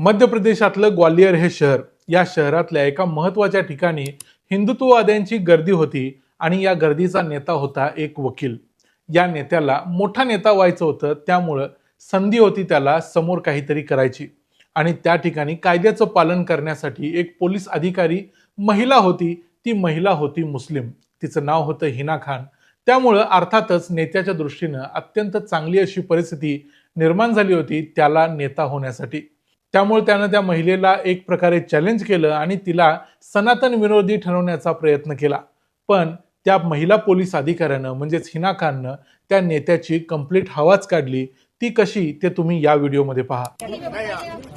मध्य प्रदेशातलं ग्वालियर हे शहर या शहरातल्या एका महत्त्वाच्या ठिकाणी हिंदुत्ववाद्यांची गर्दी होती आणि या गर्दीचा नेता होता एक वकील. या नेत्याला मोठा नेता व्हायचं होतं त्यामुळं संधी होती त्याला समोर काहीतरी करायची. आणि त्या ठिकाणी कायद्याचं पालन करण्यासाठी एक पोलीस अधिकारी महिला होती ती महिला होती मुस्लिम. तिचं नाव होतं हिना खान. त्यामुळं अर्थातच नेत्याच्या दृष्टीनं अत्यंत चांगली अशी परिस्थिती निर्माण झाली होती त्याला नेता होण्यासाठी. त्यामुळे त्यानं त्या महिलेला एक प्रकारे चॅलेंज केलं आणि तिला सनातन विरोधी ठरवण्याचा प्रयत्न केला. पण त्या महिला पोलीस अधिकाऱ्यानं म्हणजेच हिना खाननं त्या नेत्याची कंप्लीट हवाच काढली. ती कशी ते तुम्ही या व्हिडिओमध्ये पहा. नहीं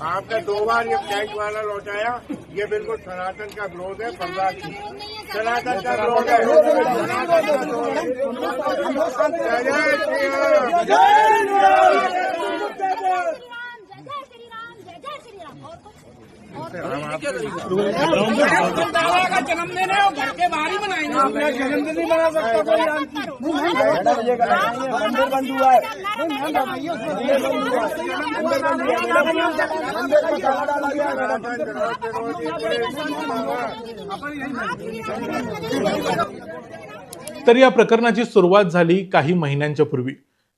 आपने दो बार ये फ्लैट वाला लौटाया. ये बिल्कुल सनातन का विरोध है पंद्रह की सनातन का विरोध है सनातन का विरोध है दादा का जन्मदिन है घर के बाहर ही मनाएंगे अपना जन्मदिन नहीं मना सकता कोई मंदिर बंद हुआ है तर या प्रकरणाची सुरुवात झाली काही महिन्यांच्या पूर्वी.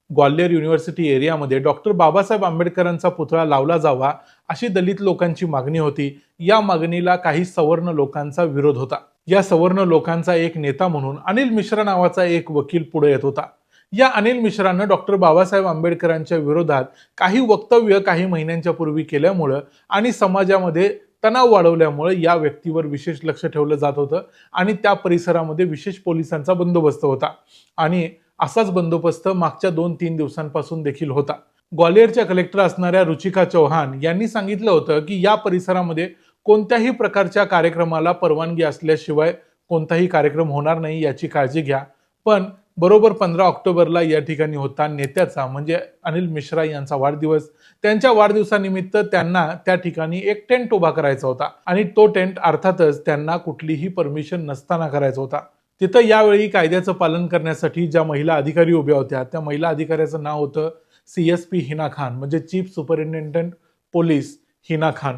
ग्वाल्हेर युनिव्हर्सिटी एरियामध्ये डॉक्टर बाबासाहेब आंबेडकरांचा पुतळा लावला जावा अशी दलित लोकांची मागणी होती. या मागणीला काही सवर्ण लोकांचा विरोध होता. या सवर्ण लोकांचा एक नेता म्हणून अनिल मिश्रा नावाचा एक वकील पुढे येत होता. या अनिल मिश्रानं डॉक्टर बाबासाहेब आंबेडकरांच्या विरोधात काही वक्तव्य काही महिन्यांच्या पूर्वी केल्यामुळं आणि समाजामध्ये तणाव वाढवल्यामुळे या व्यक्तीवर विशेष लक्ष ठेवलं जात होतं आणि त्या परिसरामध्ये विशेष पोलिसांचा बंदोबस्त होता. आणि असाच बंदोबस्त मागच्या दोन तीन दिवसांपासून देखील होता. ग्वालियरच्या कलेक्टर असणाऱ्या रुचिका चौहान यांनी सांगितलं होतं की या परिसरामध्ये कोणत्याही प्रकारच्या कार्यक्रमाला परवानगी असल्याशिवाय कोणताही कार्यक्रम होणार नाही याची काळजी घ्या. पण बरोबर पंधरा ऑक्टोबरला या ठिकाणी होता नेत्याचा म्हणजे अनिल मिश्रा यांचा वाढदिवस. त्यांच्या वाढदिवसानिमित्त त्यांना त्या ठिकाणी एक टेंट उभा करायचा होता आणि तो टेंट अर्थातच त्यांना कुठलीही परमिशन नसताना करायचा होता. तिथं यावेळी कायद्याचं पालन करण्यासाठी ज्या महिला अधिकारी उभ्या होत्या त्या महिला अधिकाऱ्याचं नाव होतं C S P Hina Khan म्हणजे chief superintendent police Hina Khan.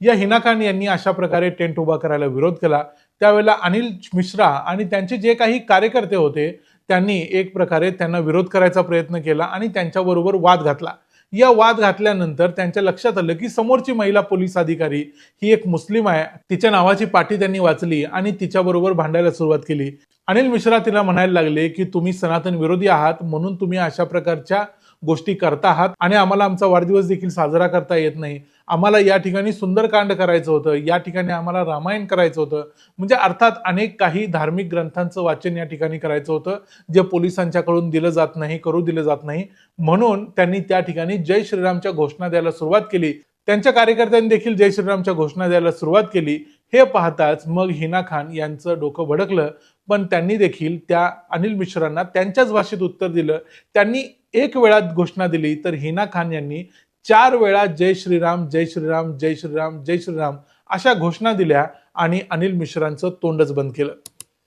या हिना खान यांनी अशा प्रकारे टेंट उभा करायला विरोध केला. त्यावेळेला अनिल मिश्रा आणि त्यांचे जे काही कार्यकर्ते होते त्यांनी एक प्रकारे त्यांना विरोध करायचा प्रयत्न केला आणि त्यांच्याबरोबर वाद घातला. या वाद घातल्यानंतर त्यांच्या लक्षात आलं की समोरची महिला पोलीस अधिकारी ही एक मुस्लिम आहे. तिच्या नावाची पाटी त्यांनी वाचली आणि तिच्याबरोबर भांडायला सुरुवात केली. अनिल मिश्रा तिला म्हणायला लागले की तुम्ही सनातन विरोधी आहात म्हणून तुम्ही अशा प्रकारच्या गोष्टी करता आहात आणि आम्हाला आमचा वाढदिवस देखील साजरा करता येत नाही. आम्हाला या ठिकाणी सुंदरकांड करायचं होतं. या ठिकाणी आम्हाला रामायण करायचं होतं. म्हणजे अर्थात अनेक काही धार्मिक ग्रंथांचं वाचन या ठिकाणी करायचं होतं जे पोलिसांच्याकडून दिलं जात नाही करू दिलं जात नाही. म्हणून त्यांनी त्या ठिकाणी जय श्रीरामच्या घोषणा द्यायला सुरुवात केली. त्यांच्या कार्यकर्त्यांनी देखील जय श्रीरामच्या घोषणा द्यायला सुरुवात केली. हे पाहताच मग हिना खान यांचं डोकं भडकलं पण त्यांनी देखील त्या अनिल मिश्रांना त्यांच्याच भाषेत उत्तर दिलं. त्यांनी एक वेळा घोषणा दिली तर हिना खान यांनी चार वेळा जय श्रीराम जय श्रीराम जय श्रीराम जय श्रीराम अशा घोषणा दिल्या आणि अनिल मिश्रांचं तोंडच बंद केलं.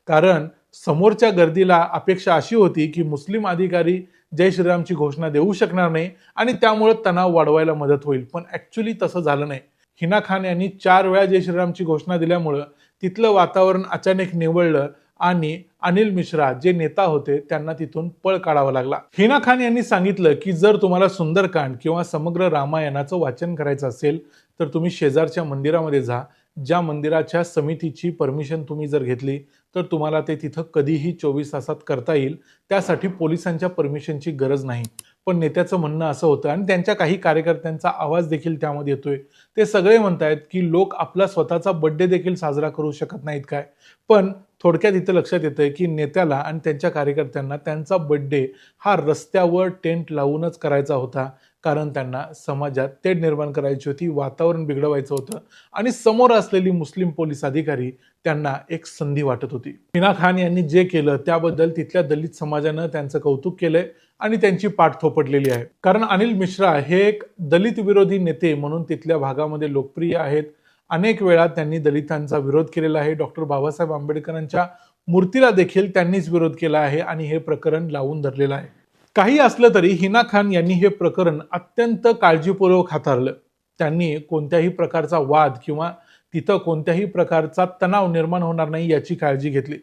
कारण समोरच्या गर्दीला अपेक्षा अशी होती की मुस्लिम अधिकारी जय श्रीरामची घोषणा देऊ शकणार नाही आणि त्यामुळे तणाव वाढवायला मदत होईल. पण ॲक्च्युली तसं झालं नाही. हिना खान यांनी चार वेळा जय श्रीरामची घोषणा दिल्यामुळं तिथलं वातावरण अचानक निवळलं आणि अनिल मिश्रा जे नेता होते त्यांना तिथून पळ काढावा लागला. हिना खान यांनी सांगितलं की जर तुम्हाला सुंदरकांड किंवा समग्र रामायणाचं वाचन करायचं असेल तर तुम्ही शेजारच्या मंदिरामध्ये जा. ज्या मंदिराच्या समितीची परमिशन तुम्ही जर घेतली तर तुम्हाला ते तिथं कधीही चोवीस तासात करता येईल. त्यासाठी पोलिसांच्या परमिशनची गरज नाही. पण नेत्याचं म्हणणं असं होतं आणि त्यांच्या काही कार्यकर्त्यांचा आवाज देखील त्यामध्ये येतोय. ते सगळे म्हणतायत की लोक आपला स्वतःचा बड्डे देखील साजरा करू शकत नाहीत काय? पण थोडक्यात इथं लक्षात येतंय की नेत्याला आणि त्यांच्या कार्यकर्त्यांना त्यांचा बड्डे हा रस्त्यावर टेंट लावूनच करायचा होता. कारण त्यांना समाजात तेढ निर्माण करायची होती वातावरण बिघडवायचं होतं आणि समोर असलेली मुस्लिम पोलीस अधिकारी त्यांना एक संधी वाटत होती. मीना खान यांनी जे केलं त्याबद्दल तिथल्या दलित समाजानं त्यांचं कौतुक केलंय आणि त्यांची पाठ थोपटलेली आहे. कारण अनिल मिश्रा हे एक दलित विरोधी नेते म्हणून तिथल्या भागामध्ये लोकप्रिय आहेत. अनेक वेळा त्यांनी दलितांचा विरोध केलेला आहे. डॉक्टर बाबासाहेब आंबेडकरांच्या मूर्तीला देखील त्यांनीच विरोध केला आहे आणि हे प्रकरण लावून धरलेलं आहे. काही असलं तरी हिना खान यांनी हे प्रकरण अत्यंत काळजीपूर्वक हाताळलं. त्यांनी कोणत्याही प्रकारचा वाद किंवा तिथं कोणत्याही प्रकारचा तणाव निर्माण होणार नाही याची काळजी घेतली.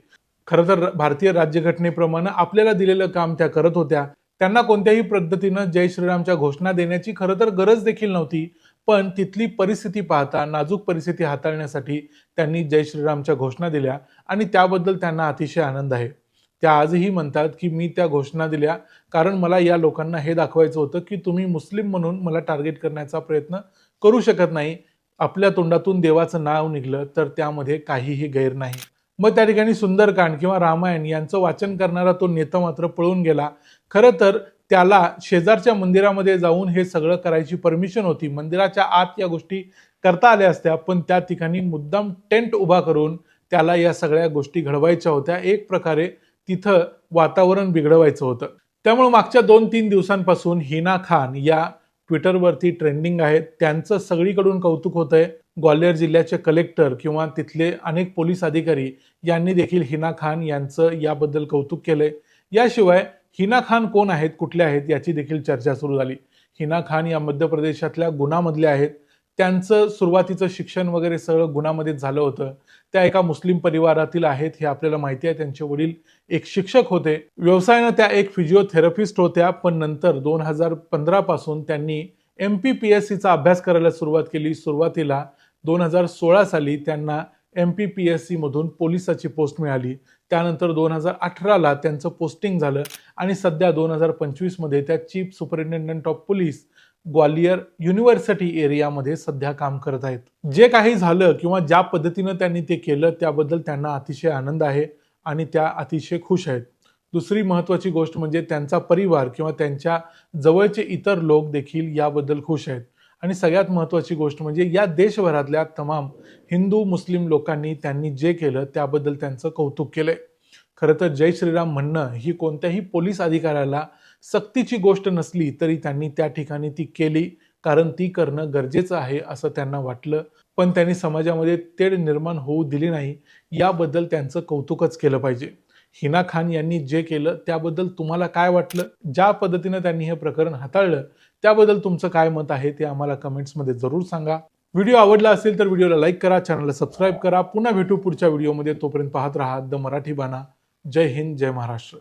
खरं तर भारतीय राज्यघटनेप्रमाणे आपल्याला दिलेलं काम त्या करत होत्या. त्यांना कोणत्याही पद्धतीनं जय श्रीरामच्या घोषणा देण्याची खरं तर गरज देखील नव्हती. पण तिथली परिस्थिती पाहता नाजूक परिस्थिती हाताळण्यासाठी त्यांनी जय श्रीरामच्या घोषणा दिल्या आणि त्याबद्दल त्यांना अतिशय आनंद आहे. त्या आजही म्हणतात की मी त्या घोषणा दिल्या. कारण मला या लोकांना हे दाखवायचं होतं की तुम्ही मुस्लिम म्हणून मला टार्गेट करण्याचा प्रयत्न करू शकत नाही. आपल्या तोंडातून देवाचं नाव निघलं तर त्यामध्ये काहीही गैर नाही. मग त्या ठिकाणी सुंदरकांड किंवा रामायण यांचं वाचन करणारा तो नेता मात्र पळून गेला. खरं तर त्याला शेजारच्या मंदिरामध्ये जाऊन हे सगळं करायची परमिशन होती. मंदिराच्या आत या गोष्टी करता आल्या असत्या. पण त्या ठिकाणी मुद्दाम टेंट उभा करून त्याला या सगळ्या गोष्टी घडवायच्या होत्या. एक प्रकारे तिथं वातावरण बिघडवायचं होतं. त्यामुळे मागच्या दोन तीन दिवसांपासून हिना खान या ट्विटरवरती ट्रेंडिंग आहेत. त्यांचं सगळीकडून कौतुक होत आहे ग्वाल्हेर जिल्ह्याचे कलेक्टर किंवा तिथले अनेक पोलीस अधिकारी यांनी देखील हिना खान यांचं याबद्दल कौतुक केलंय. याशिवाय हिना खान कोण आहेत कुठले आहेत याची देखील चर्चा सुरू झाली. हिना खान या मध्य प्रदेशातल्या गुणामधल्या आहेत. त्यांचं सुरुवातीचं शिक्षण वगैरे सगळं गुन्हामध्येच झालं होतं. त्या एका मुस्लिम परिवारातील आहेत हे आपल्याला माहिती आहे. त्यांचे वडील एक शिक्षक होते. व्यवसायानं त्या एक फिजिओथेरपिस्ट होत्या पण नंतर दोन हजार पंधरा पासून त्यांनी एम पी पी एस सीचा अभ्यास करायला सुरुवात केली. सुरुवातीला दोन हजार सोळा साली त्यांना एम पी पी एस सीमधून पोलिसाची पोस्ट मिळाली. त्यानंतर दोन हजार अठराला त्यांचं पोस्टिंग झालं आणि सध्या दोन हजार पंचवीसमध्ये त्या chief superintendent of police Gwalior university एरियामध्ये सध्या काम करत आहेत. जे काही झालं किंवा ज्या पद्धतीनं त्यांनी ते केलं त्याबद्दल त्यांना अतिशय आनंद आहे आणि त्या अतिशय खुश आहेत. दुसरी महत्त्वाची गोष्ट म्हणजे त्यांचा परिवार किंवा त्यांच्या जवळचे इतर लोक देखील याबद्दल खुश आहेत. आणि सगळ्यात महत्त्वाची गोष्ट म्हणजे या देशभरातल्या तमाम हिंदू मुस्लिम लोकांनी त्यांनी जे केलं त्याबद्दल त्यांचं कौतुक केलंय. खरं तर जय श्रीराम म्हणणं ही कोणत्याही पोलीस अधिकाऱ्याला सक्तीची गोष्ट नसली तरी त्यांनी त्या ठिकाणी ती केली कारण ती करणं गरजेचं आहे असं त्यांना वाटलं. पण त्यांनी समाजामध्ये तेढ निर्माण होऊ दिली नाही याबद्दल त्यांचं कौतुकच केलं पाहिजे. हिना खान यांनी जे केलं त्याबद्दल तुम्हाला काय वाटलं? ज्या पद्धतीनं त्यांनी हे प्रकरण हाताळलं त्याबद्दल तुमचं काय मत आहे ते आम्हाला कमेंट्समध्ये जरूर सांगा. व्हिडिओ आवडला असेल तर व्हिडिओला लाईक करा चॅनलला सबस्क्राईब करा. पुन्हा भेटू पुढच्या व्हिडिओमध्ये. तोपर्यंत पाहत राहा द मराठी बाणा. जय हिंद जय महाराष्ट्र.